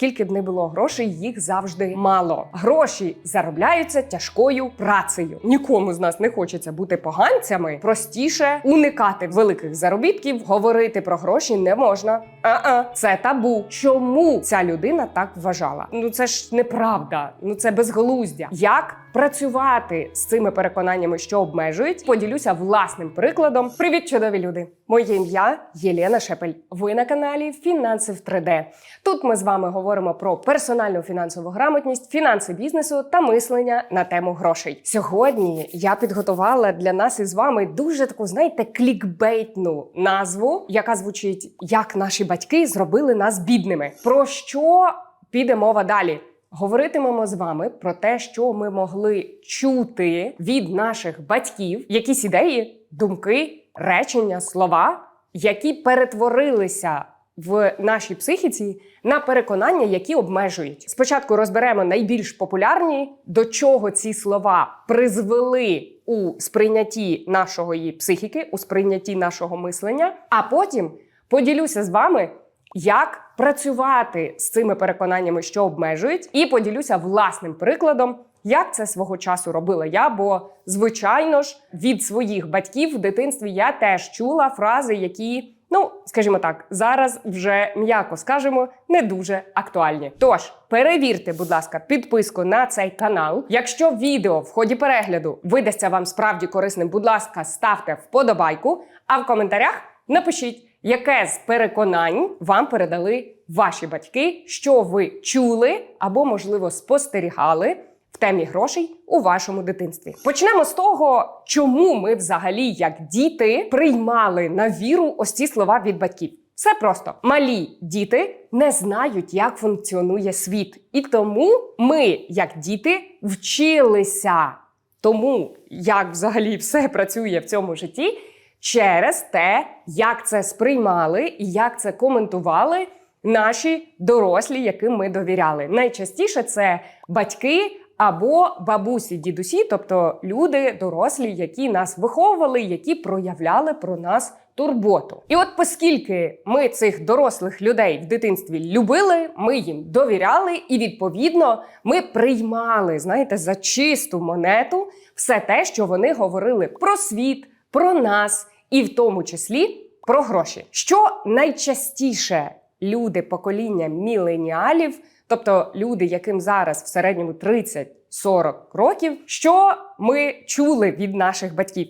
скільки б не було грошей, їх завжди мало. Гроші заробляються тяжкою працею. Нікому з нас не хочеться бути поганцями. Простіше уникати великих заробітків, говорити про гроші не можна. А-а, це табу. Чому ця людина так вважала? Ну це ж неправда. Ну це безглуздя. Як працювати з цими переконаннями, що обмежують? Поділюся власним прикладом. Привіт, чудові люди! Моє ім'я Єлена Шепель. Ви на каналі Фінанси в 3D. Тут ми з вами говоримо про персональну фінансову грамотність, фінанси бізнесу та мислення на тему грошей. Сьогодні я підготувала для нас із вами дуже таку, знаєте, клікбейтну назву, яка звучить як наші батьки зробили нас бідними. Про що піде мова далі? Говоритимемо з вами про те, що ми могли чути від наших батьків, якісь ідеї, думки, речення, слова, які перетворилися в нашій психіці на переконання, які обмежують. Спочатку розберемо найбільш популярні, до чого ці слова призвели у сприйнятті нашої психіки, у сприйнятті нашого мислення, а потім поділюся з вами. Як працювати з цими переконаннями, що обмежують, і поділюся власним прикладом, як це свого часу робила я. Бо, звичайно ж, від своїх батьків в дитинстві я теж чула фрази, які, ну скажімо так, зараз вже м'яко скажемо, не дуже актуальні. Тож перевірте, будь ласка, підписку на цей канал. Якщо відео в ході перегляду видасться вам справді корисним, будь ласка, ставте вподобайку, а в коментарях напишіть. Яке з переконань вам передали ваші батьки, що ви чули або, можливо, спостерігали в темі грошей у вашому дитинстві? Почнемо з того, чому ми взагалі, як діти, приймали на віру ось ці слова від батьків. Все просто малі діти не знають, як функціонує світ, і тому ми, як діти, вчилися тому, як взагалі все працює в цьому житті через те, як це сприймали і як це коментували наші дорослі, яким ми довіряли. Найчастіше це батьки. Або бабусі, дідусі, тобто люди дорослі, які нас виховували, які проявляли про нас турботу. І от, оскільки ми цих дорослих людей в дитинстві любили, ми їм довіряли, і відповідно ми приймали, знаєте, за чисту монету все те, що вони говорили про світ, про нас, і в тому числі про гроші. Що найчастіше люди покоління міленіалів, тобто люди, яким зараз в середньому 30-40 років, що ми чули від наших батьків?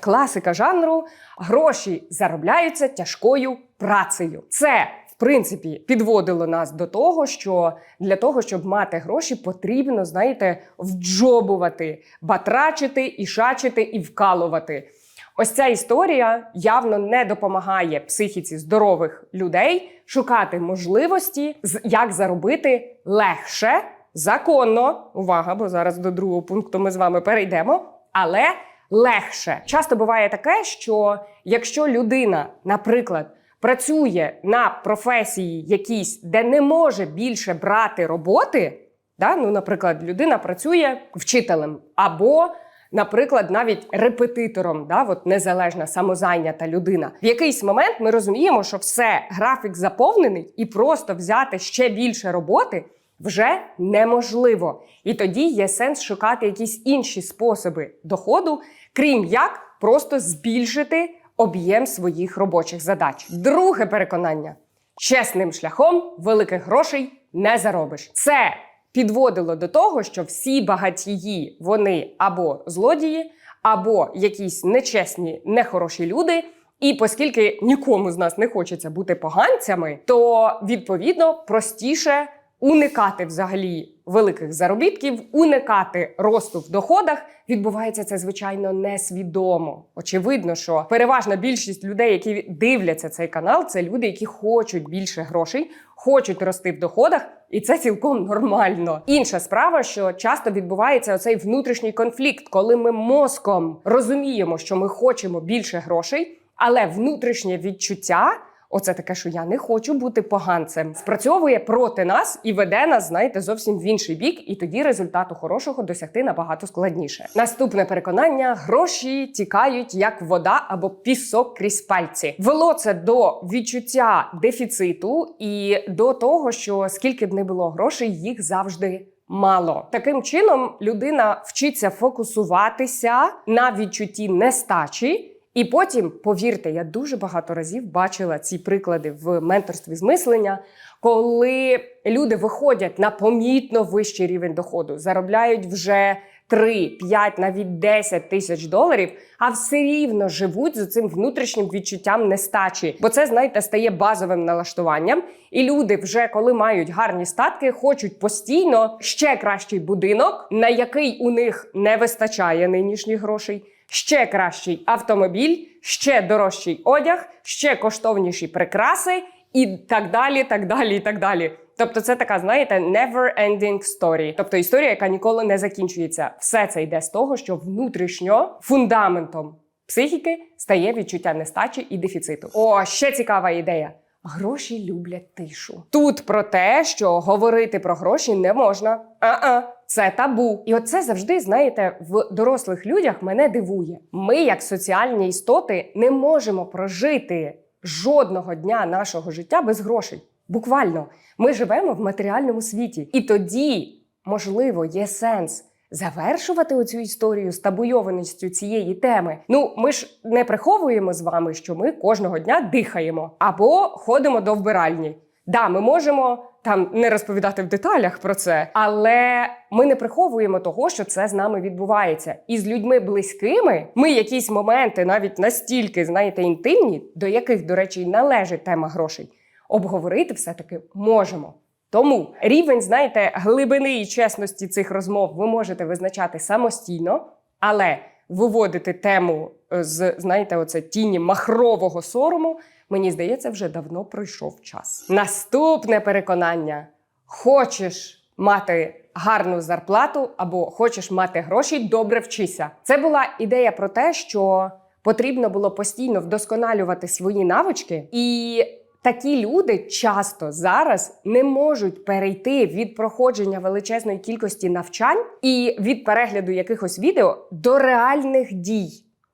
Класика жанру гроші заробляються тяжкою працею. Це в принципі підводило нас до того, що для того, щоб мати гроші, потрібно, знаєте, вджобувати, батрачити, і шачити і вкалувати. Ось ця історія явно не допомагає психіці здорових людей шукати можливості, як заробити легше, законно. Увага, бо зараз до другого пункту ми з вами перейдемо, але легше. Часто буває таке, що якщо людина, наприклад, працює на професії якійсь, де не може більше брати роботи, да? ну, наприклад, людина працює вчителем або наприклад, навіть репетитором, да, от незалежна самозайнята людина. В якийсь момент ми розуміємо, що все, графік заповнений, і просто взяти ще більше роботи вже неможливо. І тоді є сенс шукати якісь інші способи доходу, крім як просто збільшити об'єм своїх робочих задач. Друге переконання: чесним шляхом великих грошей не заробиш. Це підводило до того, що всі багатії вони або злодії, або якісь нечесні, нехороші люди. І оскільки нікому з нас не хочеться бути поганцями, то відповідно простіше уникати взагалі великих заробітків, уникати росту в доходах. Відбувається це звичайно несвідомо. Очевидно, що переважна більшість людей, які дивляться цей канал, це люди, які хочуть більше грошей, хочуть рости в доходах, і це цілком нормально. Інша справа, що часто відбувається оцей внутрішній конфлікт, коли ми мозком розуміємо, що ми хочемо більше грошей, але внутрішнє відчуття Оце таке, що я не хочу бути поганцем, спрацьовує проти нас і веде нас, знаєте, зовсім в інший бік, і тоді результату хорошого досягти набагато складніше. Наступне переконання: гроші тікають як вода або пісок крізь пальці. Вело це до відчуття дефіциту і до того, що скільки б не було грошей, їх завжди. Мало таким чином людина вчиться фокусуватися на відчутті нестачі, і потім, повірте, я дуже багато разів бачила ці приклади в менторстві з мислення, коли люди виходять на помітно вищий рівень доходу, заробляють вже 3, 5, навіть 10 тисяч доларів, а все рівно живуть з цим внутрішнім відчуттям нестачі. Бо це, знаєте, стає базовим налаштуванням. І люди, вже коли мають гарні статки, хочуть постійно ще кращий будинок, на який у них не вистачає нинішніх грошей. Ще кращий автомобіль, ще дорожчий одяг, ще коштовніші прикраси, і так далі, так далі, і так далі. Тобто, це така, знаєте, never-ending story. Тобто історія, яка ніколи не закінчується. Все це йде з того, що внутрішньо фундаментом психіки стає відчуття нестачі і дефіциту. О, ще цікава ідея. Гроші люблять тишу. Тут про те, що говорити про гроші не можна. А-а, це табу. І оце завжди, знаєте, в дорослих людях мене дивує. Ми, як соціальні істоти, не можемо прожити жодного дня нашого життя без грошей. Буквально, ми живемо в матеріальному світі, і тоді, можливо, є сенс. Завершувати оцю історію з табуйованістю цієї теми. Ну, ми ж не приховуємо з вами, що ми кожного дня дихаємо або ходимо до вбиральні. Да, ми можемо там не розповідати в деталях про це, але ми не приховуємо того, що це з нами відбувається. І з людьми близькими ми якісь моменти, навіть настільки, знаєте, інтимні, до яких, до речі, й належить тема грошей, обговорити все-таки можемо. Тому рівень, знаєте, глибини і чесності цих розмов ви можете визначати самостійно, але виводити тему е, з, знаєте, оце тіні махрового сорому, мені здається, вже давно пройшов час. Наступне переконання: хочеш мати гарну зарплату або хочеш мати гроші, добре вчися. Це була ідея про те, що потрібно було постійно вдосконалювати свої навички і. Такі люди часто зараз не можуть перейти від проходження величезної кількості навчань і від перегляду якихось відео до реальних дій.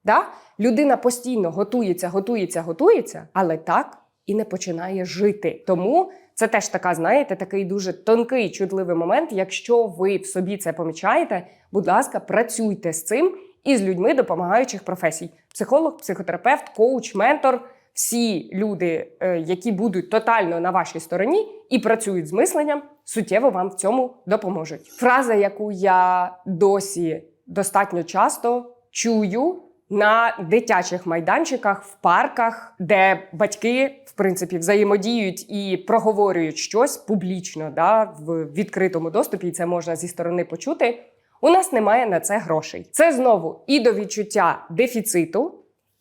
Да? Людина постійно готується, готується, готується, але так і не починає жити. Тому це теж така, знаєте, такий дуже тонкий, чутливий момент. Якщо ви в собі це помічаєте, будь ласка, працюйте з цим і з людьми допомагаючих професій: психолог, психотерапевт, коуч, ментор всі люди, е, які будуть тотально на вашій стороні і працюють з мисленням, суттєво вам в цьому допоможуть. Фраза, яку я досі достатньо часто чую на дитячих майданчиках, в парках, де батьки в принципі взаємодіють і проговорюють щось публічно, да, в відкритому доступі, і це можна зі сторони почути. У нас немає на це грошей. Це знову і до відчуття дефіциту.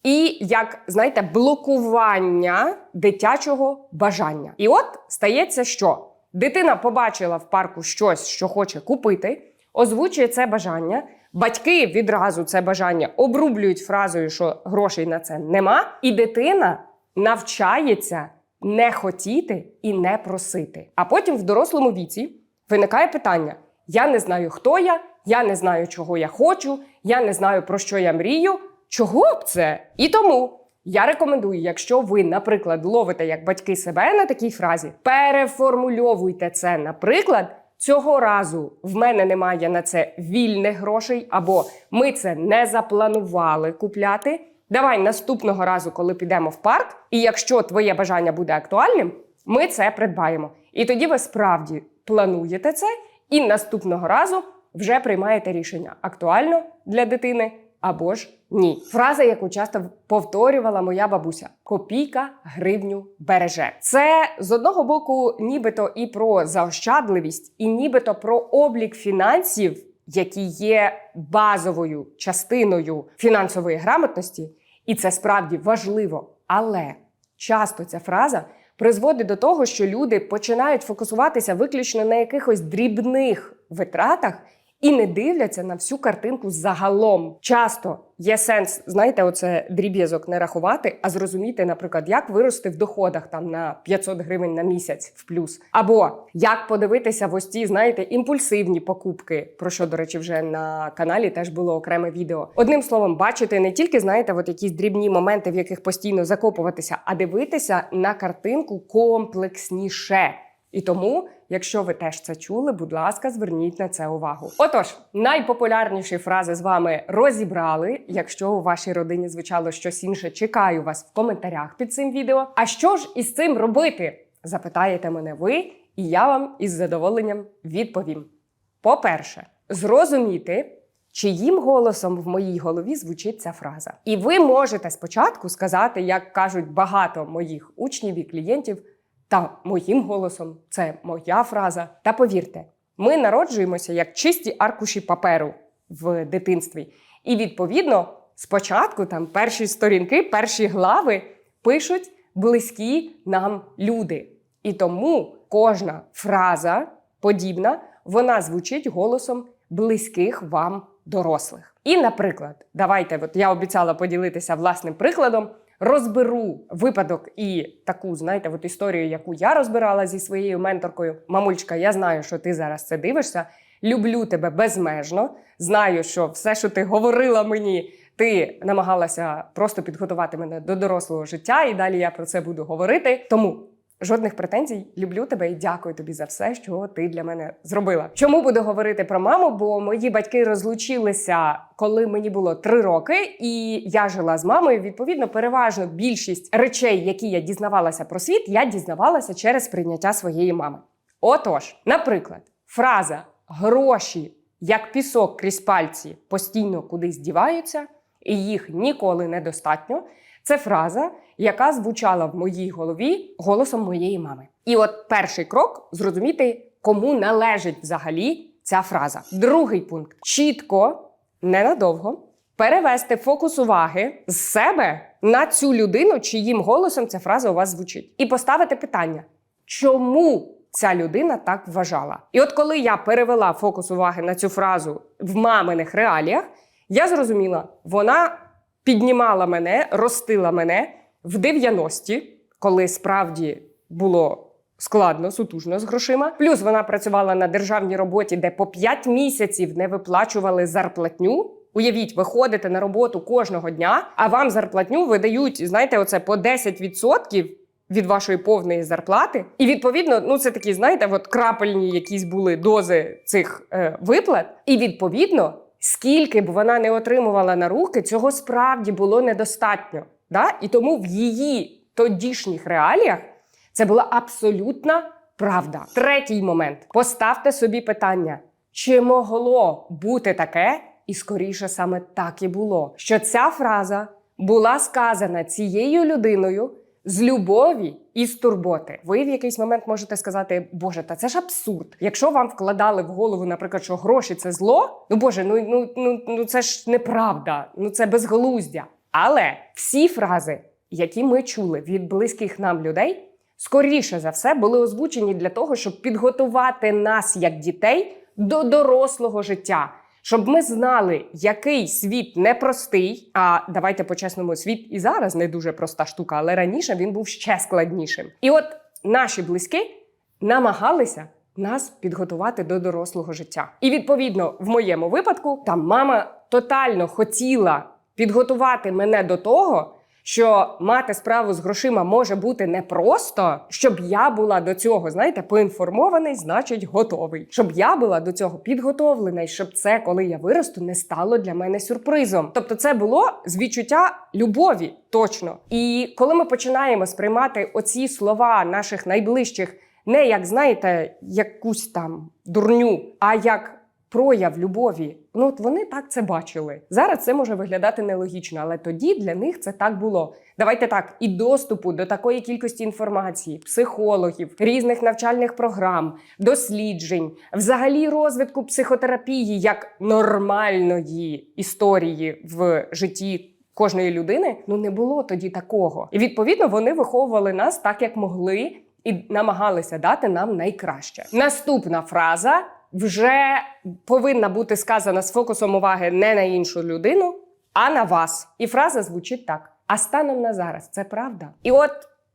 І як знаєте, блокування дитячого бажання. І от стається, що дитина побачила в парку щось, що хоче купити, озвучує це бажання. Батьки відразу це бажання обрублюють фразою, що грошей на це нема, і дитина навчається не хотіти і не просити. А потім в дорослому віці виникає питання: я не знаю, хто я, я не знаю, чого я хочу, я не знаю, про що я мрію. Чого б це? І тому я рекомендую, якщо ви, наприклад, ловите як батьки себе на такій фразі, переформульовуйте це. Наприклад, цього разу в мене немає на це вільних грошей, або ми це не запланували купляти. Давай наступного разу, коли підемо в парк, і якщо твоє бажання буде актуальним, ми це придбаємо. І тоді ви справді плануєте це, і наступного разу вже приймаєте рішення актуально для дитини або ж ні. Фраза, яку часто повторювала моя бабуся: копійка гривню береже. Це з одного боку, нібито і про заощадливість, і нібито про облік фінансів, які є базовою частиною фінансової грамотності, і це справді важливо. Але часто ця фраза призводить до того, що люди починають фокусуватися виключно на якихось дрібних витратах і не дивляться на всю картинку загалом. Часто є сенс, знаєте, оце дріб'язок не рахувати, а зрозуміти, наприклад, як вирости в доходах там на 500 гривень на місяць в плюс, або як подивитися в ось ті, знаєте, імпульсивні покупки, про що, до речі, вже на каналі теж було окреме відео. Одним словом, бачити не тільки знаєте, от якісь дрібні моменти, в яких постійно закопуватися, а дивитися на картинку комплексніше. І тому, якщо ви теж це чули, будь ласка, зверніть на це увагу. Отож, найпопулярніші фрази з вами розібрали. Якщо у вашій родині звучало щось інше, чекаю вас в коментарях під цим відео. А що ж із цим робити? Запитаєте мене ви, і я вам із задоволенням відповім. По-перше, зрозуміти. Чиїм голосом в моїй голові звучить ця фраза? І ви можете спочатку сказати, як кажуть багато моїх учнів і клієнтів, та моїм голосом це моя фраза. Та повірте, ми народжуємося як чисті аркуші паперу в дитинстві. І відповідно, спочатку там перші сторінки, перші глави пишуть близькі нам люди. І тому кожна фраза подібна, вона звучить голосом близьких вам дорослих. І, наприклад, давайте, от я обіцяла поділитися власним прикладом. Розберу випадок і таку, знаєте, от історію, яку я розбирала зі своєю менторкою. Мамульчика, я знаю, що ти зараз це дивишся. Люблю тебе безмежно. Знаю, що все, що ти говорила мені, ти намагалася просто підготувати мене до дорослого життя, і далі я про це буду говорити. Тому Жодних претензій, люблю тебе і дякую тобі за все, що ти для мене зробила. Чому буду говорити про маму? Бо мої батьки розлучилися, коли мені було три роки, і я жила з мамою. Відповідно, переважно більшість речей, які я дізнавалася про світ, я дізнавалася через прийняття своєї мами. Отож, наприклад, фраза гроші як пісок крізь пальці постійно кудись діваються, і їх ніколи недостатньо. Це фраза, яка звучала в моїй голові голосом моєї мами. І от перший крок зрозуміти, кому належить взагалі ця фраза. Другий пункт чітко, ненадовго перевести фокус уваги з себе на цю людину, чиїм голосом ця фраза у вас звучить, і поставити питання, чому ця людина так вважала? І от коли я перевела фокус уваги на цю фразу в маминих реаліях, я зрозуміла, вона піднімала мене, ростила мене в 90-ті, коли справді було. Складно, сутужно з грошима. Плюс вона працювала на державній роботі, де по 5 місяців не виплачували зарплатню. Уявіть, ви ходите на роботу кожного дня, а вам зарплатню видають, знаєте, оце по 10% від вашої повної зарплати. І відповідно, ну це такі, знаєте, от крапельні якісь були дози цих е, виплат. І відповідно, скільки б вона не отримувала на руки, цього справді було недостатньо. Да? І тому в її тодішніх реаліях це була абсолютна правда. Третій момент: поставте собі питання, чи могло бути таке, і скоріше саме так і було, що ця фраза була сказана цією людиною. З любові і з турботи. Ви в якийсь момент можете сказати, Боже, та це ж абсурд. Якщо вам вкладали в голову, наприклад, що гроші це зло, ну Боже, ну ну ну, ну це ж неправда, ну це безглуздя. Але всі фрази, які ми чули від близьких нам людей, скоріше за все були озвучені для того, щоб підготувати нас як дітей до дорослого життя. Щоб ми знали, який світ непростий. А давайте по-чесному, світ і зараз не дуже проста штука, але раніше він був ще складнішим. І от наші близькі намагалися нас підготувати до дорослого життя. І відповідно, в моєму випадку, там мама тотально хотіла підготувати мене до того. Що мати справу з грошима може бути непросто, щоб я була до цього, знаєте, поінформований, значить, готовий. Щоб я була до цього підготовлена, і щоб це, коли я виросту, не стало для мене сюрпризом. Тобто, це було з відчуття любові, точно. І коли ми починаємо сприймати оці слова наших найближчих, не як знаєте, якусь там дурню, а як прояв любові. Ну от вони так це бачили. Зараз це може виглядати нелогічно, але тоді для них це так було. Давайте так, і доступу до такої кількості інформації, психологів, різних навчальних програм, досліджень, взагалі розвитку психотерапії як нормальної історії в житті. Кожної людини ну не було тоді такого, і відповідно вони виховували нас так, як могли, і намагалися дати нам найкраще. Наступна фраза вже повинна бути сказана з фокусом уваги не на іншу людину, а на вас. І фраза звучить так: а станом на зараз це правда. І от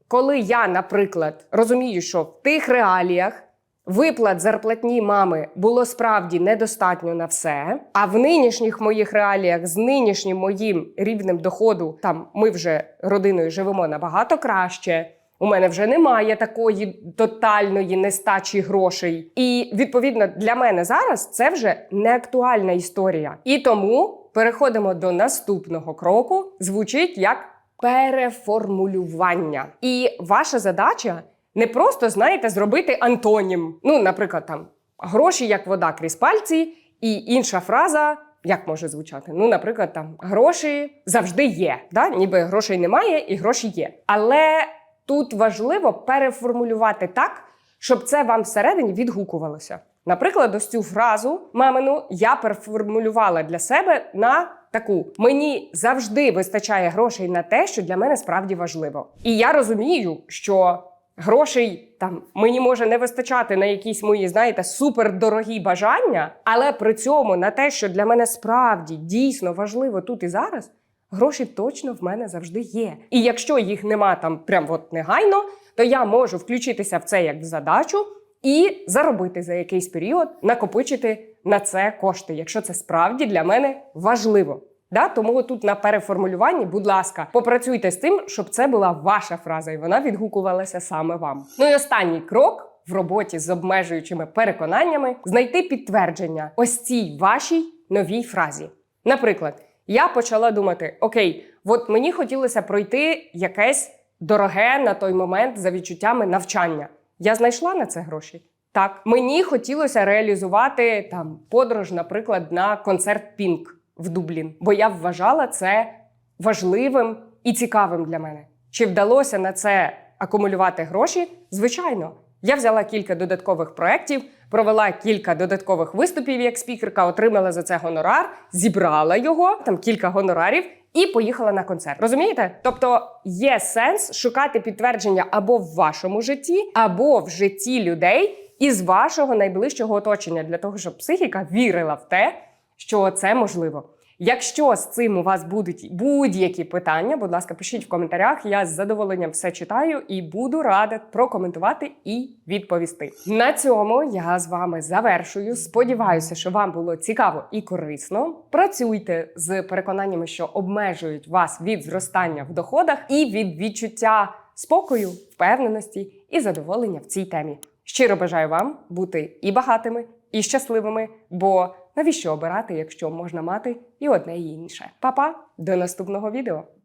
коли я, наприклад, розумію, що в тих реаліях. Виплат зарплатні мами було справді недостатньо на все. А в нинішніх моїх реаліях з нинішнім моїм рівнем доходу, там ми вже родиною живемо набагато краще. У мене вже немає такої тотальної нестачі грошей. І відповідно для мене зараз це вже не актуальна історія. І тому переходимо до наступного кроку. Звучить як переформулювання. І ваша задача не просто, знаєте, зробити антонім. Ну, наприклад, там гроші як вода крізь пальці, і інша фраза. Як може звучати? Ну, наприклад, там гроші завжди є. Да? Ніби грошей немає і гроші є. Але тут важливо переформулювати так, щоб це вам всередині відгукувалося. Наприклад, ось цю фразу мамину я переформулювала для себе на таку: мені завжди вистачає грошей на те, що для мене справді важливо. І я розумію, що грошей там мені може не вистачати на якісь мої, знаєте, супердорогі бажання, але при цьому на те, що для мене справді дійсно важливо тут і зараз. Гроші точно в мене завжди є. І якщо їх нема там прям от негайно, то я можу включитися в це як в задачу і заробити за якийсь період, накопичити на це кошти, якщо це справді для мене важливо. Да? Тому тут на переформулюванні, будь ласка, попрацюйте з тим, щоб це була ваша фраза, і вона відгукувалася саме вам. Ну і останній крок. В роботі з обмежуючими переконаннями знайти підтвердження ось цій вашій новій фразі. Наприклад, я почала думати: окей, от мені хотілося пройти якесь дороге на той момент за відчуттями навчання. Я знайшла на це гроші. Так, мені хотілося реалізувати там подорож, наприклад, на концерт Пінк в Дублін, бо я вважала це важливим і цікавим для мене. Чи вдалося на це акумулювати гроші? Звичайно. Я взяла кілька додаткових проєктів, провела кілька додаткових виступів як спікерка, отримала за це гонорар, зібрала його, там кілька гонорарів, і поїхала на концерт. Розумієте? Тобто є сенс шукати підтвердження або в вашому житті, або в житті людей із вашого найближчого оточення, для того, щоб психіка вірила в те, що це можливо. Якщо з цим у вас будуть будь-які питання, будь ласка, пишіть в коментарях. Я з задоволенням все читаю і буду рада прокоментувати і відповісти. На цьому я з вами завершую. Сподіваюся, що вам було цікаво і корисно. Працюйте з переконаннями, що обмежують вас від зростання в доходах і від відчуття спокою, впевненості і задоволення в цій темі. Щиро бажаю вам бути і багатими, і щасливими, бо навіщо обирати, якщо можна мати і одне і інше. Па-па, до наступного відео!